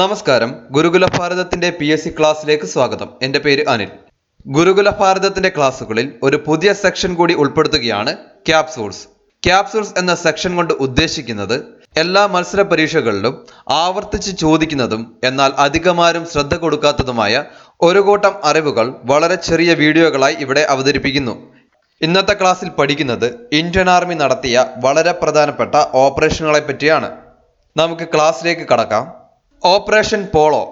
നമസ്കാരം. ഗുരുകുല ഭാരതത്തിന്റെ പി എസ് സി ക്ലാസ്സിലേക്ക് സ്വാഗതം. എന്റെ പേര് അനിൽ. ഗുരുകുല ഭാരതത്തിന്റെ ക്ലാസ്സുകളിൽ ഒരു പുതിയ സെക്ഷൻ കൂടി ഉൾപ്പെടുത്തുകയാണ് ക്യാപ്സൂൾസ് ക്യാപ്സൂൾസ് എന്ന സെക്ഷൻ കൊണ്ട് ഉദ്ദേശിക്കുന്നത് എല്ലാ മത്സര പരീക്ഷകളിലും ആവർത്തിച്ച് ചോദിക്കുന്നതും എന്നാൽ അധികമാരും ശ്രദ്ധ കൊടുക്കാത്തതുമായ ഒരു കൂട്ടം അറിവുകൾ വളരെ ചെറിയ വീഡിയോകളായി ഇവിടെ അവതരിപ്പിക്കുന്നു. ഇന്നത്തെ ക്ലാസ്സിൽ പഠിക്കുന്നത് ഇന്ത്യൻ ആർമി നടത്തിയ വളരെ പ്രധാനപ്പെട്ട ഓപ്പറേഷനുകളെ പറ്റിയാണ്. നമുക്ക് ക്ലാസ്സിലേക്ക് കടക്കാം. ഓപ്പറേഷൻ പോളോ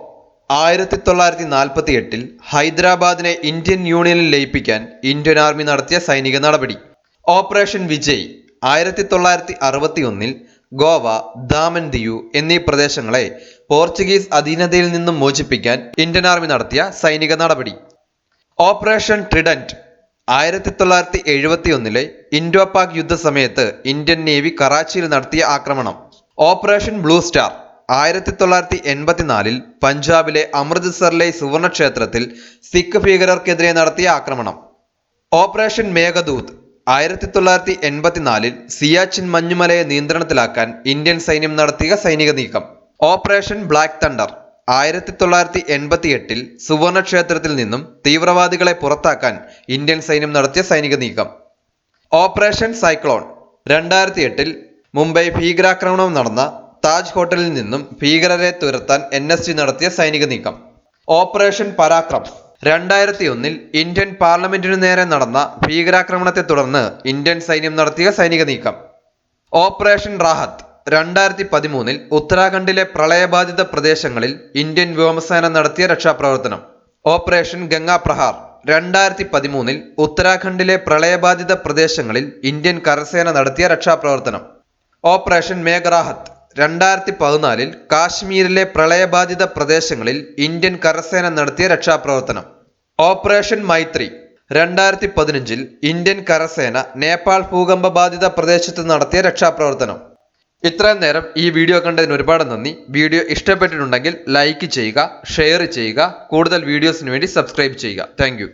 ആയിരത്തി തൊള്ളായിരത്തി നാൽപ്പത്തി എട്ടിൽ ഹൈദരാബാദിനെ ഇന്ത്യൻ യൂണിയനിൽ ലയിപ്പിക്കാൻ ഇന്ത്യൻ ആർമി നടത്തിയ സൈനിക നടപടി. ഓപ്പറേഷൻ വിജയ് ആയിരത്തി തൊള്ളായിരത്തി അറുപത്തി ഒന്നിൽ ഗോവ ദാമൻ ദിയു എന്നീ പ്രദേശങ്ങളെ പോർച്ചുഗീസ് അധീനതയിൽ നിന്നും മോചിപ്പിക്കാൻ ഇന്ത്യൻ ആർമി നടത്തിയ സൈനിക നടപടി. ഓപ്പറേഷൻ ട്രിഡന്റ് ആയിരത്തി തൊള്ളായിരത്തി എഴുപത്തി ഒന്നിലെ ഇൻഡോ പാക് യുദ്ധസമയത്ത് ഇന്ത്യൻ നേവി കറാച്ചിയിൽ നടത്തിയ ആക്രമണം. ഓപ്പറേഷൻ ബ്ലൂ സ്റ്റാർ ആയിരത്തി തൊള്ളായിരത്തി എൺപത്തിനാലിൽ പഞ്ചാബിലെ അമൃത്സറിലെ സുവർണക്ഷേത്രത്തിൽ സിഖ് ഭീകരർക്കെതിരെ നടത്തിയ ആക്രമണം. ഓപ്പറേഷൻ മേഘദൂത് ആയിരത്തി തൊള്ളായിരത്തി എൺപത്തിനാലിൽ സിയാച്ചിൻ മഞ്ഞുമലയെ നിയന്ത്രണത്തിലാക്കാൻ ഇന്ത്യൻ സൈന്യം നടത്തിയ സൈനിക നീക്കം. ഓപ്പറേഷൻ ബ്ലാക്ക് തണ്ടർ ആയിരത്തി തൊള്ളായിരത്തി എൺപത്തി എട്ടിൽ സുവർണക്ഷേത്രത്തിൽ നിന്നും തീവ്രവാദികളെ പുറത്താക്കാൻ ഇന്ത്യൻ സൈന്യം നടത്തിയ സൈനിക നീക്കം. ഓപ്പറേഷൻ സൈക്ലോൺ രണ്ടായിരത്തി എട്ടിൽ മുംബൈ ഭീകരാക്രമണം നടന്ന താജ് ഹോട്ടലിൽ നിന്നും ഭീകരരെ തുരത്താൻ എൻ എസ് ജി നടത്തിയ സൈനിക നീക്കം. ഓപ്പറേഷൻ പരാക്രം. രണ്ടായിരത്തി ഒന്നിൽ ഇന്ത്യൻ പാർലമെന്റിനു നേരെ നടന്ന ഭീകരാക്രമണത്തെ തുടർന്ന് ഇന്ത്യൻ സൈന്യം നടത്തിയ സൈനിക നീക്കം. ഓപ്പറേഷൻ റാഹത്ത്. രണ്ടായിരത്തി പതിമൂന്നിൽ ഉത്തരാഖണ്ഡിലെ പ്രളയബാധിത പ്രദേശങ്ങളിൽ ഇന്ത്യൻ വ്യോമസേന നടത്തിയ രക്ഷാപ്രവർത്തനം. ഓപ്പറേഷൻ ഗംഗാ പ്രഹാർ രണ്ടായിരത്തി പതിമൂന്നിൽ ഉത്തരാഖണ്ഡിലെ പ്രളയബാധിത പ്രദേശങ്ങളിൽ ഇന്ത്യൻ കരസേന നടത്തിയ രക്ഷാപ്രവർത്തനം. ഓപ്പറേഷൻ മേഘറാഹത്ത്. രണ്ടായിരത്തി പതിനാലിൽ കാശ്മീരിലെ പ്രളയബാധിത പ്രദേശങ്ങളിൽ ഇന്ത്യൻ കരസേന നടത്തിയ രക്ഷാപ്രവർത്തനം. ഓപ്പറേഷൻ മൈത്രി. രണ്ടായിരത്തി പതിനഞ്ചിൽ ഇന്ത്യൻ കരസേന നേപ്പാൾ ഭൂകമ്പ ബാധിത പ്രദേശത്ത് നടത്തിയ രക്ഷാപ്രവർത്തനം. ഇത്രയും നേരം ഈ വീഡിയോ കണ്ടതിന് ഒരുപാട് നന്ദി. വീഡിയോ ഇഷ്ടപ്പെട്ടിട്ടുണ്ടെങ്കിൽ ലൈക്ക് ചെയ്യുക ഷെയർ ചെയ്യുക കൂടുതൽ വീഡിയോസിന് വേണ്ടി സബ്സ്ക്രൈബ് ചെയ്യുക. താങ്ക്